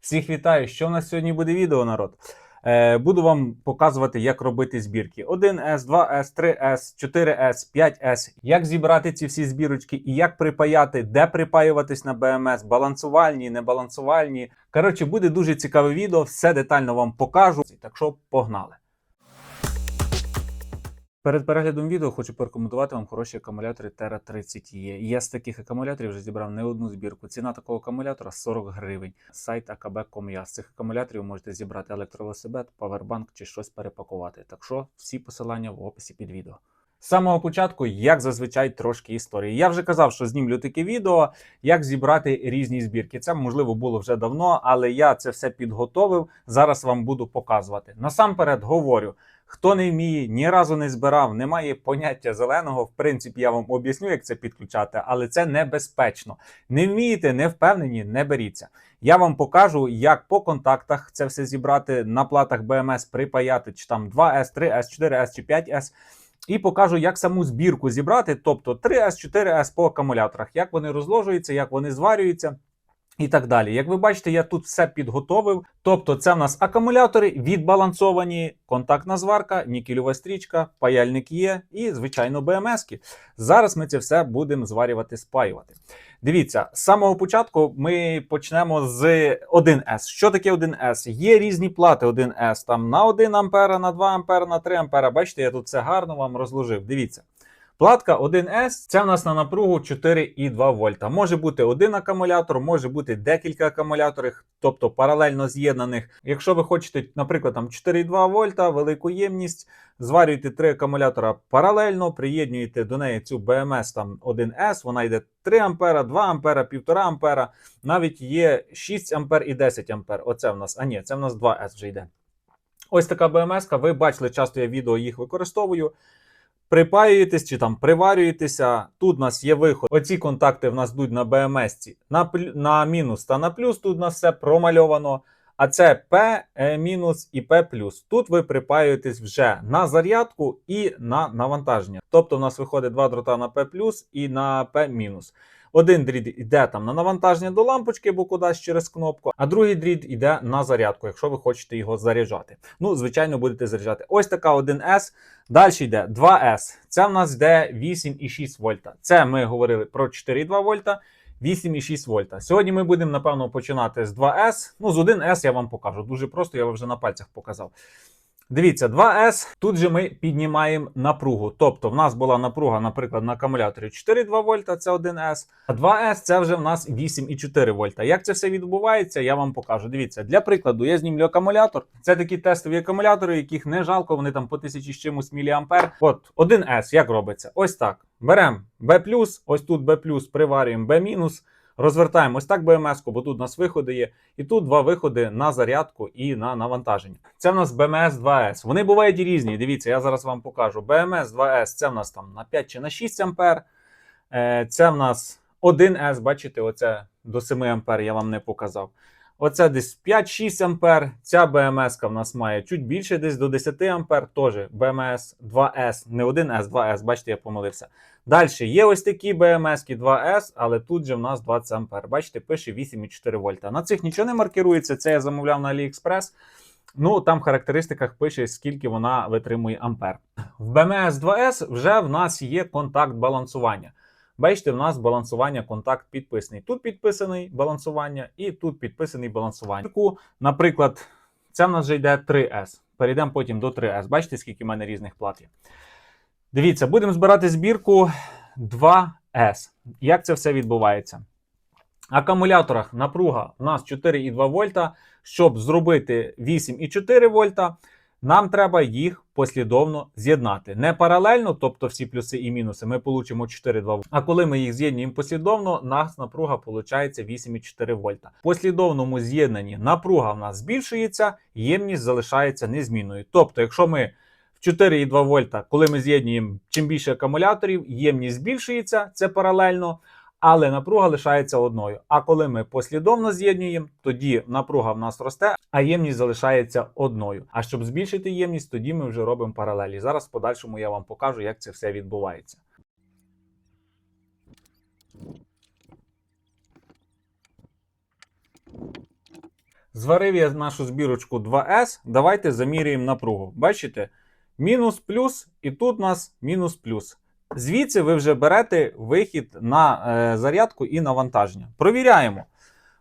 Всіх вітаю! Що у нас сьогодні буде відео, народ? Е, буду вам показувати, як робити збірки: 1С, 2С, 3С, 4С, 5С, як зібрати ці всі збірочки і як припаяти, де припаюватись на БМС, балансувальні, небалансувальні. Коротше, буде дуже цікаве відео, все детально вам покажу. Так що погнали! Перед переглядом відео хочу порекомендувати вам хороші акумулятори Terra 30 e Я з таких акумуляторів вже зібрав не одну збірку. Ціна такого акумулятора 40 гривень. Сайт akb.com.ua. З цих акумуляторів можете зібрати електровелосипед, павербанк чи щось перепакувати. Так що всі посилання в описі під відео. З самого початку, як зазвичай, трошки історії. Я вже казав, що знімлю таке відео, як зібрати різні збірки. Це можливо було вже давно, але я це все підготовив. Зараз вам буду показувати. Насамперед говорю. Хто не вміє, ні разу не збирав, не має поняття зеленого. В принципі, я вам об'ясню, як це підключати, але це небезпечно. Не вмієте, не впевнені, не беріться. Я вам покажу, як по контактах це все зібрати на платах BMS, припаяти, чи там 2С, 3С, 4С чи 5С. І покажу, як саму збірку зібрати, тобто 3С, 4С по акумуляторах, як вони розложуються, як вони зварюються. І так далі. Як ви бачите, я тут все підготовив. Тобто, це в нас акумулятори відбалансовані, контактна зварка, нікельова стрічка, паяльник є і, звичайно, БМСки. Зараз ми це все будемо зварювати, спаювати. Дивіться, з самого початку ми почнемо з 1С. Що таке 1С? Є різні плати 1С там на 1 А, на 2 А, на 3 А. Бачите, я тут все гарно вам розложив. Дивіться. Платка 1С це в нас на напругу 4,2 вольта. Може бути один акумулятор, може бути декілька акумуляторів, тобто паралельно з'єднаних. Якщо ви хочете, наприклад, там 4,2 вольта, велику ємність, зварюєте три акумулятора паралельно, приєднуєте до неї цю BMS там 1С, вона йде 3 А, 2 А, 1,5 А, навіть є 6 А і 10 А. Оце в нас, а ні, це в нас 2С вже йде. Ось така BMS, ви бачили, часто я відео їх використовую припаюєтесь чи там приварюєтеся. Тут у нас є виход. Оці контакти в нас йдуть на BMS на на мінус та на плюс. Тут у нас все промальовано. А це P е, мінус і P Тут ви припаюєтесь вже на зарядку і на навантаження. Тобто, в нас виходить два дрота на P і на P мінус. Один дріт йде там на навантаження до лампочки, бо кудись через кнопку, а другий дріт йде на зарядку, якщо ви хочете його заряджати. Ну, звичайно, будете заряджати. Ось така 1С. Далі йде 2С. Це в нас йде 8,6 вольта. Це ми говорили про 4,2 вольта. 8,6 вольта. Сьогодні ми будемо, напевно, починати з 2С. Ну, з 1С я вам покажу. Дуже просто, я вам вже на пальцях показав. Дивіться, 2С. Тут же ми піднімаємо напругу. Тобто, в нас була напруга, наприклад, на акумуляторі 4,2 вольта, це 1С. А 2С це вже в нас 8,4 вольта. Як це все відбувається, я вам покажу. Дивіться, для прикладу, я знімлю акумулятор. Це такі тестові акумулятори, яких не жалко, вони там по тисячі з чимось міліампер. От 1С, як робиться? Ось так. Беремо B+, ось тут B+, приварюємо B-. Розвертаємо ось так БМС-ку, бо тут у нас виходи є. І тут два виходи на зарядку і на навантаження. Це в нас БМС-2С. Вони бувають різні. Дивіться, я зараз вам покажу. БМС-2С це в нас там на 5 чи на 6 ампер. Е, це в нас 1С, бачите, оце до 7 ампер я вам не показав. Оце десь 5-6 ампер. Ця БМС в нас має чуть більше, десь до 10 ампер. Теж BMS 2S, не 1С, 2С, бачите, я помилився. Далі є ось такі BMS 2S, але тут же в нас 20 ампер. Бачите, пише 8,4 вольта. На цих нічого не маркирується. Це я замовляв на AliExpress. Ну, там в характеристиках пише, скільки вона витримує ампер. В BMS 2S вже в нас є контакт балансування. Бачите, в нас балансування контакт підписаний. Тут підписаний балансування, і тут підписаний балансування. Наприклад, це в нас вже йде 3С. Перейдемо потім до 3С. Бачите, скільки в мене різних плат є. Дивіться, будемо збирати збірку 2С. Як це все відбувається? Акумуляторах напруга у нас 4,2 вольта. Щоб зробити 8,4 вольта, нам треба їх послідовно з'єднати. Не паралельно, тобто всі плюси і мінуси, ми получимо 4,2 вольта. А коли ми їх з'єднуємо послідовно, нас напруга виходить 8,4 вольта. В послідовному з'єднанні напруга в нас збільшується, ємність залишається незмінною. Тобто, якщо ми 4,2 вольта, коли ми з'єднуємо чим більше акумуляторів, ємність збільшується, це паралельно, але напруга лишається одною. А коли ми послідовно з'єднуємо, тоді напруга в нас росте, а ємність залишається одною. А щоб збільшити ємність, тоді ми вже робимо паралелі. Зараз в подальшому я вам покажу, як це все відбувається. Зварив я нашу збірочку 2С. Давайте заміряємо напругу. Бачите? Мінус плюс, і тут у нас мінус плюс. Звідси ви вже берете вихід на е, зарядку і навантаження. Провіряємо.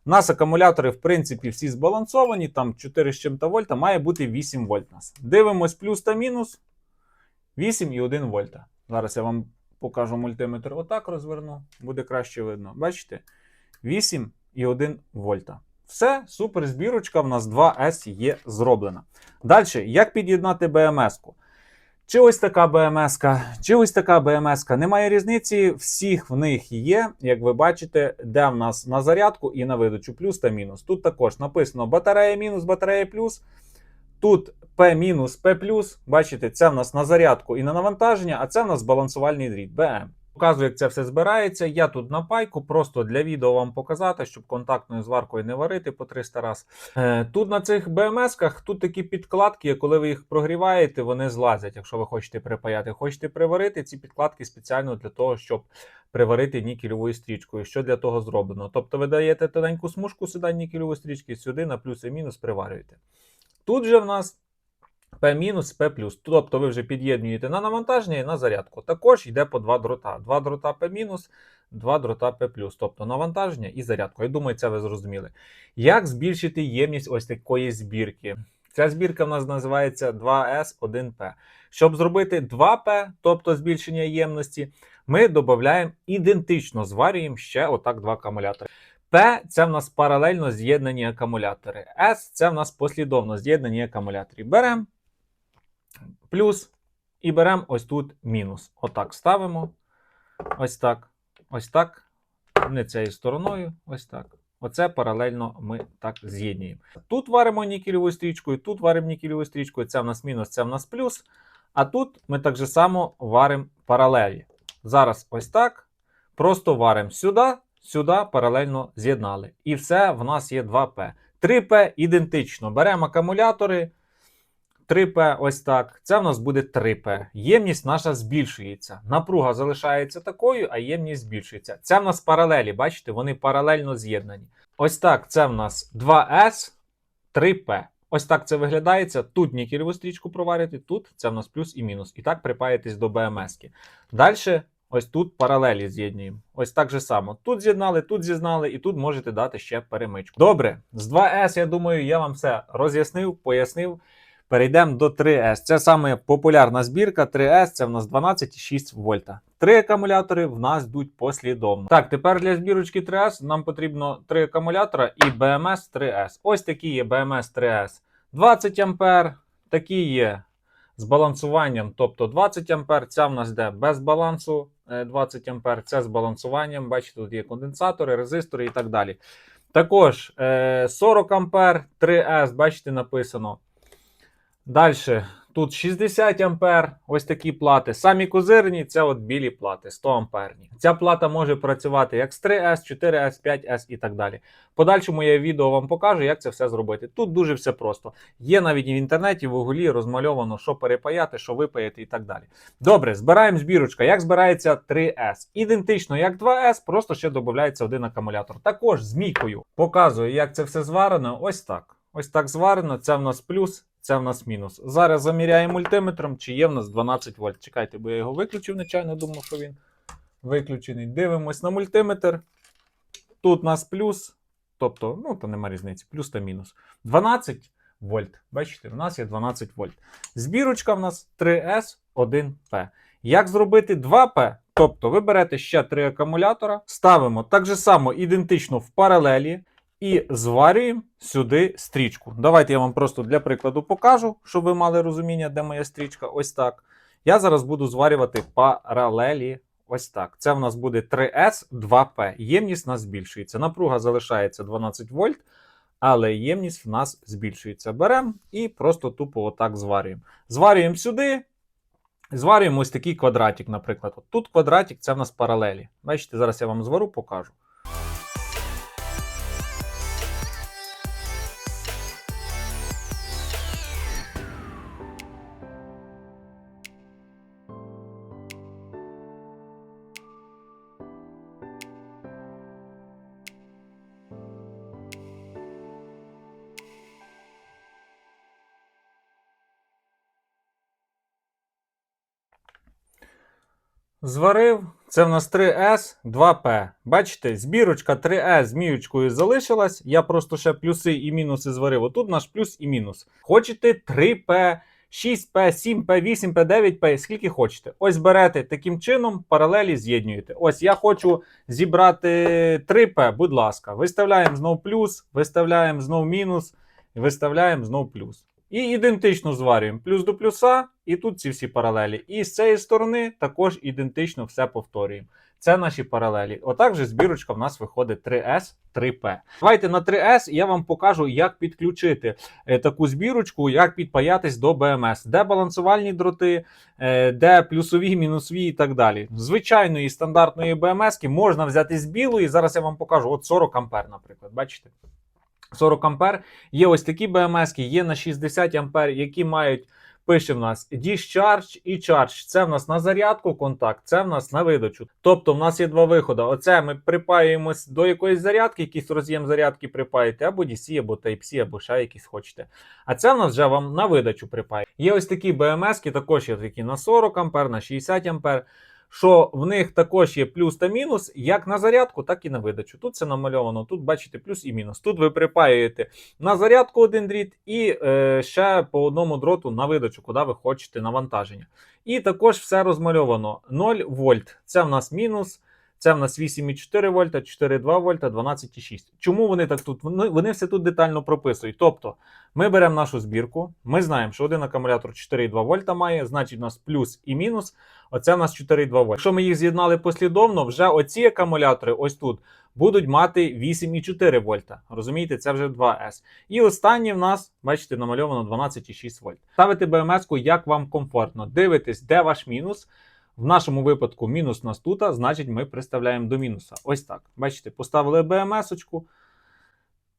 У нас акумулятори, в принципі, всі збалансовані, там 4 з чим-то вольта, має бути 8 вольт. нас. Дивимось плюс та мінус. 8,1 вольта. Зараз я вам покажу мультиметр. Отак розверну, буде краще видно. Бачите? 8,1 вольта. Все, супер збірочка. В нас 2С є зроблена. Далі, як під'єднати БМС-ку? Чи ось така БМС-ка, чи ось така БМС-ка. Немає різниці, всіх в них є, як ви бачите, де в нас на зарядку і на видачу плюс та мінус. Тут також написано батарея мінус, батарея плюс. Тут P мінус, P плюс. Бачите, це в нас на зарядку і на навантаження, а це в нас балансувальний дріт BM. Показую, як це все збирається. Я тут на пайку, просто для відео вам показати, щоб контактною зваркою не варити по 300 раз. Е, тут на цих БМС-ках тут такі підкладки, коли ви їх прогріваєте, вони злазять, якщо ви хочете припаяти. Хочете приварити ці підкладки спеціально для того, щоб приварити нікельовою стрічкою. Що для того зроблено? Тобто ви даєте тоненьку смужку сюди нікельової стрічки, сюди на плюс і мінус приварюєте. Тут же в нас P-, P+. Тобто ви вже під'єднуєте на навантаження і на зарядку. Також йде по два дрота. Два дрота P-, два дрота P+. Тобто навантаження і зарядку. Я думаю, це ви зрозуміли. Як збільшити ємність ось такої збірки? Ця збірка в нас називається 2S1P. Щоб зробити 2P, тобто збільшення ємності, ми додаємо ідентично зварюємо ще отак два акумулятори. P це в нас паралельно з'єднані акумулятори. S це в нас послідовно з'єднані акумулятори. Беремо плюс і беремо ось тут мінус. Отак ставимо. Ось так. Ось так. Не цією стороною. Ось так. Оце паралельно ми так з'єднуємо. Тут варимо нікелевою стрічкою, тут варимо нікелевою стрічкою. Це в нас мінус, це в нас плюс. А тут ми так же само варимо паралелі. Зараз ось так. Просто варимо сюди, сюди паралельно з'єднали. І все в нас є 2П. 3П ідентично. Беремо акумулятори. 3П ось так. Це в нас буде 3П. Ємність наша збільшується. Напруга залишається такою, а ємність збільшується. Це в нас паралелі, бачите, вони паралельно з'єднані. Ось так, це в нас 2С, 3П. Ось так це виглядається. Тут нікелеву стрічку проварити, тут це в нас плюс і мінус. І так припаєтесь до БМС-ки. Далі. Ось тут паралелі з'єднуємо. Ось так же само. Тут з'єднали, тут з'єднали, і тут можете дати ще перемичку. Добре, з 2С, я думаю, я вам все роз'яснив, пояснив. Перейдемо до 3С. Це саме популярна збірка. 3С це в нас 12,6 вольта. Три акумулятори в нас йдуть послідовно. Так, тепер для збірочки 3С нам потрібно три акумулятора і BMS 3С. Ось такі є BMS 3С. 20 А, такі є з балансуванням, тобто 20 А. Ця в нас йде без балансу 20 А, це з балансуванням. Бачите, тут є конденсатори, резистори і так далі. Також 40 А 3С, бачите, написано. Далі, тут 60 ампер, ось такі плати. Самі козирні це от білі плати, 100 амперні. Ця плата може працювати як з 3С, 4С, 5С і так далі. Подальшому я відео вам покажу, як це все зробити. Тут дуже все просто. Є навіть в інтернеті, в Гуглі розмальовано, що перепаяти, що випаяти і так далі. Добре, збираємо збірочка. Як збирається 3С? Ідентично, як 2С, просто ще додається один акумулятор. Також з мійкою. Показую, як це все зварено. Ось так. Ось так зварено. Це в нас плюс. Це в нас мінус. Зараз заміряємо мультиметром, чи є в нас 12 вольт. Чекайте, бо я його виключив нечайно, думав, що він виключений. Дивимось на мультиметр. Тут у нас плюс. Тобто, ну, то нема різниці, плюс та мінус. 12 вольт. Бачите, у нас є 12 вольт. Збірочка в нас 3С1П. Як зробити 2П? Тобто ви берете ще 3 акумулятора, ставимо так же само ідентично в паралелі. І зварюємо сюди стрічку. Давайте я вам просто для прикладу покажу, щоб ви мали розуміння, де моя стрічка. Ось так. Я зараз буду зварювати паралелі. Ось так. Це в нас буде 3С 2П. Ємність у нас збільшується. Напруга залишається 12 вольт, але ємність в нас збільшується. Беремо і просто тупо отак зварюємо. Зварюємо сюди. Зварюємо ось такий квадратик, наприклад. От Тут квадратик це в нас паралелі. Бачите, зараз я вам звару, покажу. Зварив. Це в нас 3S, 2P. Бачите, збірочка 3S з залишилась. Я просто ще плюси і мінуси зварив. Отут наш плюс і мінус. Хочете 3P, 6P, 7P, 8P, 9P, скільки хочете. Ось берете таким чином, паралелі з'єднуєте. Ось я хочу зібрати 3P, будь ласка. Виставляємо знов плюс, виставляємо знов мінус, виставляємо знов плюс. І ідентично зварюємо плюс до плюса, і тут ці всі паралелі. І з цієї сторони також ідентично все повторюємо. Це наші паралелі. Отак же збірочка в нас виходить 3S, 3P. Давайте на 3S я вам покажу, як підключити е, таку збірочку, як підпаятись до BMS, де балансувальні дроти, е, де плюсові, мінусові і так далі. Звичайної стандартної BMS можна взяти з білої. Зараз я вам покажу. От 40 ампер, наприклад. Бачите? 40 ампер. Є ось такі BMS, є на 60 ампер, які мають. Пише в нас Discharge і Charge. Це в нас на зарядку контакт, це в нас на видачу. Тобто в нас є два виходи. Оце ми припаюємось до якоїсь зарядки, якийсь роз'єм зарядки припаєте, або DC, або Type-C, або ще якісь хочете. А це в нас вже вам на видачу припає. Є ось такі BMS, також є такі на 40 ампер, на 60 ампер. Що в них також є плюс та мінус, як на зарядку, так і на видачу. Тут це намальовано, тут бачите плюс і мінус. Тут ви припаюєте на зарядку один дріт і е, ще по одному дроту на видачу, куди ви хочете навантаження. І також все розмальовано 0 вольт. Це в нас мінус. Це в нас 8,4 вольта, 4,2 вольта, 12,6. Чому вони так тут? Вони, вони все тут детально прописують. Тобто, ми беремо нашу збірку, ми знаємо, що один акумулятор 4,2 вольта має, значить у нас плюс і мінус. Оце у нас 4,2 вольта. Якщо ми їх з'єднали послідовно, вже оці акумулятори, ось тут, будуть мати 8,4 вольта. Розумієте, це вже 2С. І останнє в нас, бачите, намальовано 12,6 вольт. Ставите БМС-ку, як вам комфортно. Дивитесь, де ваш мінус. В нашому випадку мінус нас тут, значить ми приставляємо до мінуса. Ось так. Бачите, поставили БМС-очку.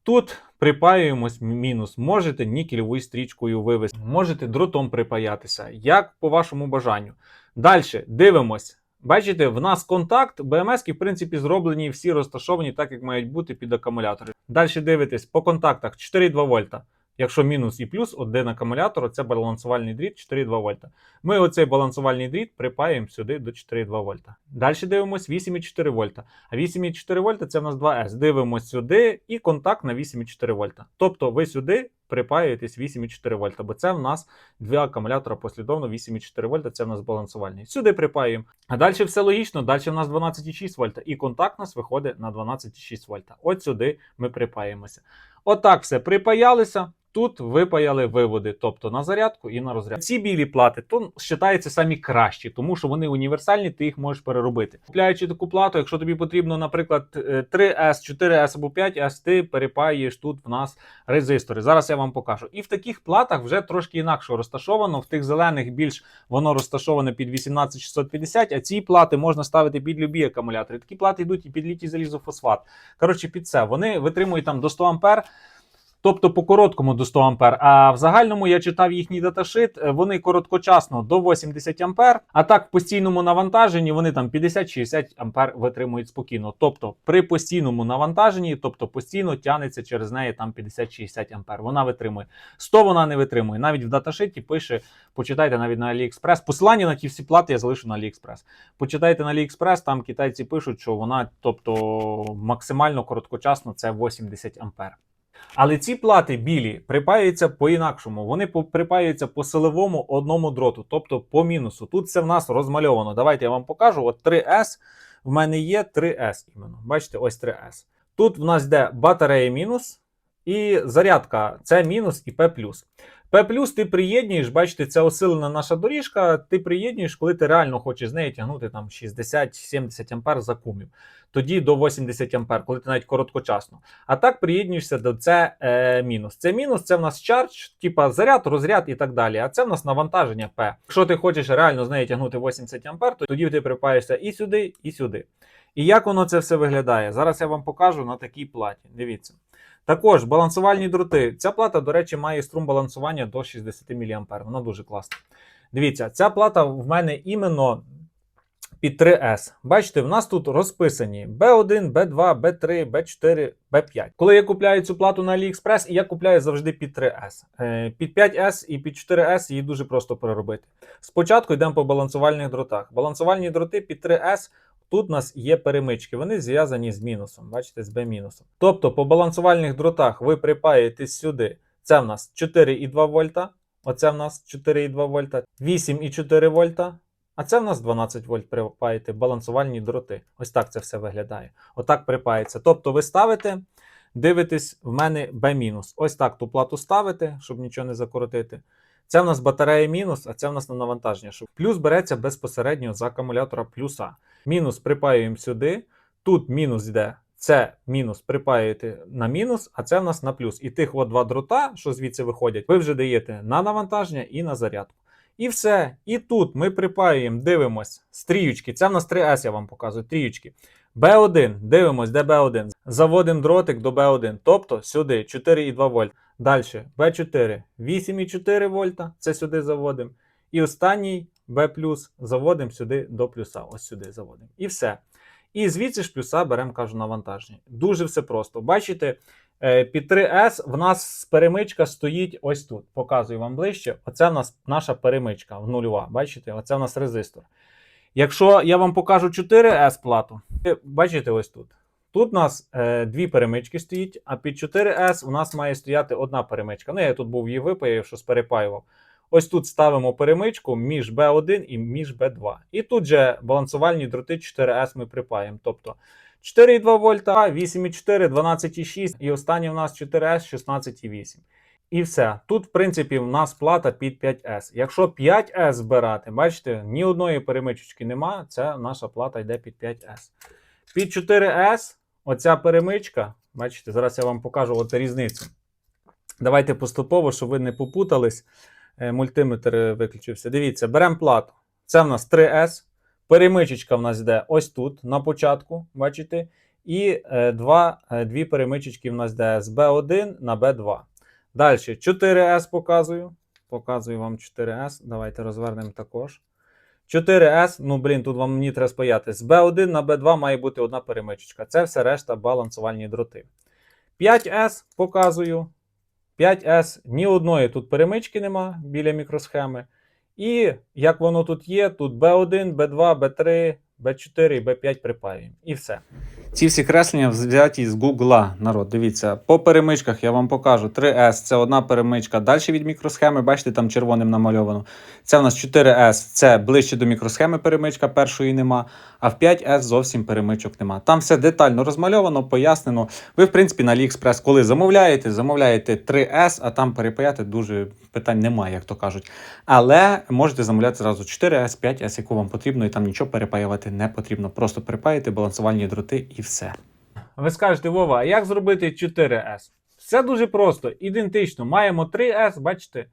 Тут припаюємось мінус. Можете нікельовою стрічкою вивести, можете дротом припаятися, як по вашому бажанню. Далі дивимось. Бачите, в нас контакт, БМС, в принципі, зроблені всі розташовані так, як мають бути під акумулятори. Далі дивитесь по контактах 4,2 вольта. Якщо мінус і плюс один акумулятор, це балансувальний дріт 4,2 вольта. Ми оцей балансувальний дріт припаємо сюди до 4,2 вольта. Далі дивимось 8,4 вольта. А 8,4 вольта це в нас 2С. Дивимось сюди і контакт на 8,4 вольта. Тобто ви сюди припаюєтесь 8,4 вольта, бо це в нас два акумулятора послідовно 8,4 вольта, це в нас балансувальний. Сюди припаюємо. А далі все логічно, далі в нас 12,6 вольта. І контакт у нас виходить на 12,6 вольта. От сюди ми припаємося. Отак все припаялися. Тут випаяли виводи, тобто на зарядку і на розряд. Ці білі плати то вважаються самі кращі, тому що вони універсальні, ти їх можеш переробити. Купляючи таку плату, якщо тобі потрібно, наприклад, 3S, 4S або 5S, ти перепаюєш тут в нас резистори. Зараз я вам покажу. І в таких платах вже трошки інакше розташовано. В тих зелених більш воно розташоване під 18650, а ці плати можна ставити під любі акумулятори. Такі плати йдуть і під літій залізофосфат. Коротше, під це вони витримують там до 100 ампер. Тобто по короткому до 100 ампер. А в загальному я читав їхній даташит, е, вони короткочасно до 80 ампер, а так в постійному навантаженні вони там 50-60 ампер витримують спокійно. Тобто при постійному навантаженні, тобто постійно тягнеться через неї там 50-60 ампер. Вона витримує. 100 вона не витримує. Навіть в даташиті пише, почитайте навіть на AliExpress. Посилання на ті всі плати я залишу на AliExpress. Почитайте на AliExpress, там китайці пишуть, що вона, тобто максимально короткочасно це 80 ампер. Але ці плати білі припаюються по-інакшому. Вони припаюються по силовому одному дроту, тобто по мінусу. Тут це в нас розмальовано. Давайте я вам покажу. От 3С в мене є 3С іменно. Бачите, ось 3С. Тут в нас йде батарея мінус і зарядка це мінус і P+. P+, ти приєднуєш, бачите, це осилена наша доріжка. Ти приєднуєш, коли ти реально хочеш з неї тягнути там 60-70 ампер за кумів. Тоді до 80 ампер, коли ти навіть короткочасно. А так приєднуєшся до це е, мінус. Це мінус, це в нас чардж, типа заряд, розряд і так далі. А це в нас навантаження P. Якщо ти хочеш реально з неї тягнути 80 ампер, то тоді ти припаєшся і сюди, і сюди. І як воно це все виглядає? Зараз я вам покажу на такій платі. Дивіться. Також балансувальні дроти. Ця плата, до речі, має струм балансування до 60 мА. Вона дуже класна. Дивіться, ця плата в мене іменно під 3S. Бачите, в нас тут розписані B1, B2, B3, B4, B5. Коли я купляю цю плату на AliExpress, я купляю завжди під 3S. Е, Під 5S і під 4S її дуже просто переробити. Спочатку йдемо по балансувальних дротах. Балансувальні дроти під 3S. Тут у нас є перемички, вони зв'язані з мінусом, бачите, з B-мінусом. Тобто по балансувальних дротах ви припаєте сюди. Це в нас 4,2 вольта. Оце в нас 4,2 вольта, 8,4 вольта. А це в нас 12 вольт припаєте, балансувальні дроти. Ось так це все виглядає. Отак припається. Тобто ви ставите, дивитесь, в мене B-. Ось так ту плату ставите, щоб нічого не закоротити. Це в нас батарея мінус, а це в нас на навантаження. Плюс береться безпосередньо з акумулятора плюса. Мінус припаюємо сюди. Тут мінус йде. Це мінус припаюєте на мінус, а це в нас на плюс. І тих от два дрота, що звідси виходять, ви вже даєте на навантаження і на зарядку. І все. І тут ми припаюємо, дивимось, стрічки. Це в нас 3С, я вам показую, тріючки. B1, дивимось, де B1. Заводимо дротик до B1, тобто сюди 4,2 вольт. Далі B4, 8,4 вольта, це сюди заводимо. І останній B+, заводимо сюди до плюса. Ось сюди заводимо. І все. І звідси ж плюса беремо, кажу, навантаження. Дуже все просто. Бачите, е, під 3С в нас перемичка стоїть ось тут. Показую вам ближче. Оце в нас наша перемичка в нульова. Бачите, оце в нас резистор. Якщо я вам покажу 4С плату, бачите ось тут. Тут у нас е, дві перемички стоїть, а під 4С у нас має стояти одна перемичка. Ну, я тут був її випаяв, що сперепаював. Ось тут ставимо перемичку між B1 і між B2. І тут же балансувальні дроти 4S ми припаємо. Тобто 4,2 вольта, 8,4, 12,6 і останній у нас 4S 16,8. І все. Тут, в принципі, в нас плата під 5S. Якщо 5S збирати, бачите, ні одної перемичечки нема, це наша плата йде під 5S. Під 4S, оця перемичка, бачите, зараз я вам покажу от різницю. Давайте поступово, щоб ви не попутались. Е, Мультиметр е, виключився. Дивіться, беремо плату. Це в нас 3S. Перемичечка в нас йде ось тут, на початку, бачите? І е, два, дві перемичечки в нас йде з B1 на B2. Далі 4S показую. Показую вам 4S. Давайте розвернемо також. 4S, ну блін, тут вам мені треба спаяти. З B1 на B2 має бути одна перемичечка. Це все решта балансувальні дроти. 5S показую. 5S ні одної тут перемички нема біля мікросхеми. І як воно тут є, тут B1, B2, B3, B4 і B5 припаюємо. І все. Ці всі креслення взяті з Гугла, народ. Дивіться, по перемичках я вам покажу. 3S це одна перемичка. Далі від мікросхеми, бачите, там червоним намальовано. Це у нас 4S, це ближче до мікросхеми перемичка, першої нема. А в 5S зовсім перемичок нема. Там все детально розмальовано, пояснено. Ви, в принципі, на AliExpress, коли замовляєте, замовляєте 3S, а там перепаяти дуже питань немає, як то кажуть. Але можете замовляти зразу 4S, 5S, яку вам потрібно, і там нічого перепаювати не потрібно. Просто перепаєте балансувальні дроти і все. Ви скажете, Вова, а як зробити 4S? Все дуже просто, ідентично. Маємо 3S, бачите,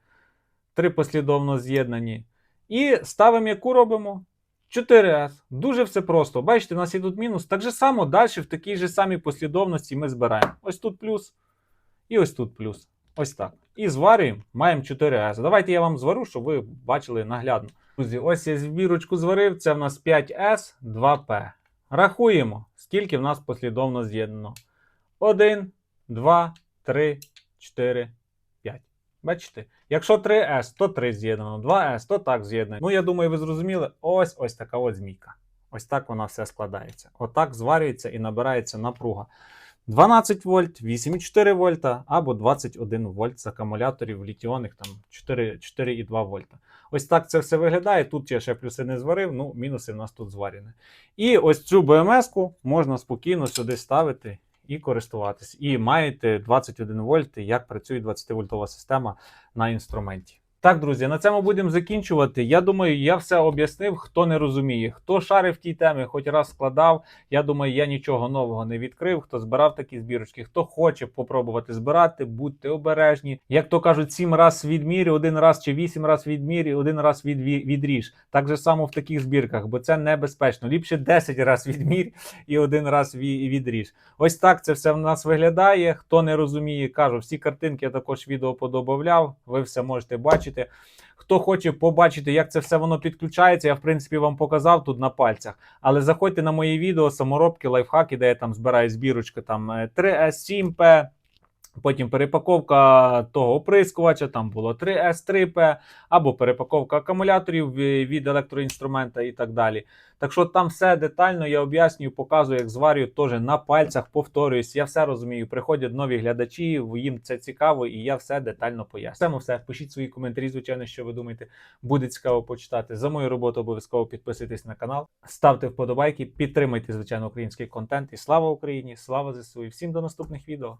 три послідовно з'єднані. І ставимо, яку робимо? 4S. Дуже все просто. Бачите, у нас є тут мінус. Так же само далі в такій же самій послідовності ми збираємо. Ось тут плюс і ось тут плюс. Ось так. І зварюємо, маємо 4S. Давайте я вам зварю, щоб ви бачили наглядно. Друзі, ось я збірочку зварив. Це в нас 5S, 2P. Рахуємо, скільки в нас послідовно з'єднано. 1, 2, 3, 4, 5. Бачите? Якщо 3S, то 3 з'єднано, 2S, то так з'єднано. Ну, я думаю, ви зрозуміли, ось ось така от змійка. Ось так вона все складається. Отак зварюється і набирається напруга. 12 вольт, 8,4 вольта або 21 вольт з акумуляторів літіонних там 4,2 вольта. Ось так це все виглядає. Тут я ще плюси не зварив, ну мінуси в нас тут зварені. І ось цю БМС-ку можна спокійно сюди ставити і користуватись. І маєте 21 вольт, як працює 20-вольтова система на інструменті. Так, друзі, на цьому будемо закінчувати. Я думаю, я все об'яснив, хто не розуміє. Хто шарив в тій темі, хоч раз складав. Я думаю, я нічого нового не відкрив. Хто збирав такі збірочки, хто хоче попробувати збирати, будьте обережні. Як то кажуть, сім раз відмірі, один раз чи вісім раз відмірі, один раз від, відріж. Так же само в таких збірках, бо це небезпечно. Ліпше 10 раз відмір і один раз відріж. Ось так це все в нас виглядає. Хто не розуміє, кажу, всі картинки я також відео подобавляв. Ви все можете бачити. Побачити. Хто хоче побачити, як це все воно підключається, я в принципі вам показав тут на пальцях. Але заходьте на мої відео, саморобки, лайфхаки, де я там збираю збірочки там е, 3S7P. Потім перепаковка того оприскувача, там було 3S3P, або перепаковка акумуляторів від електроінструмента і так далі. Так що там все детально я об'яснюю, показую, як зварюю теж на пальцях, повторююсь. Я все розумію. Приходять нові глядачі, їм це цікаво, і я все детально поясню. Це все. Пишіть свої коментарі, звичайно, що ви думаєте, буде цікаво почитати. За мою роботу обов'язково підписуйтесь на канал, ставте вподобайки, підтримуйте, звичайно, український контент. І слава Україні! Слава ЗСУ! І всім до наступних відео!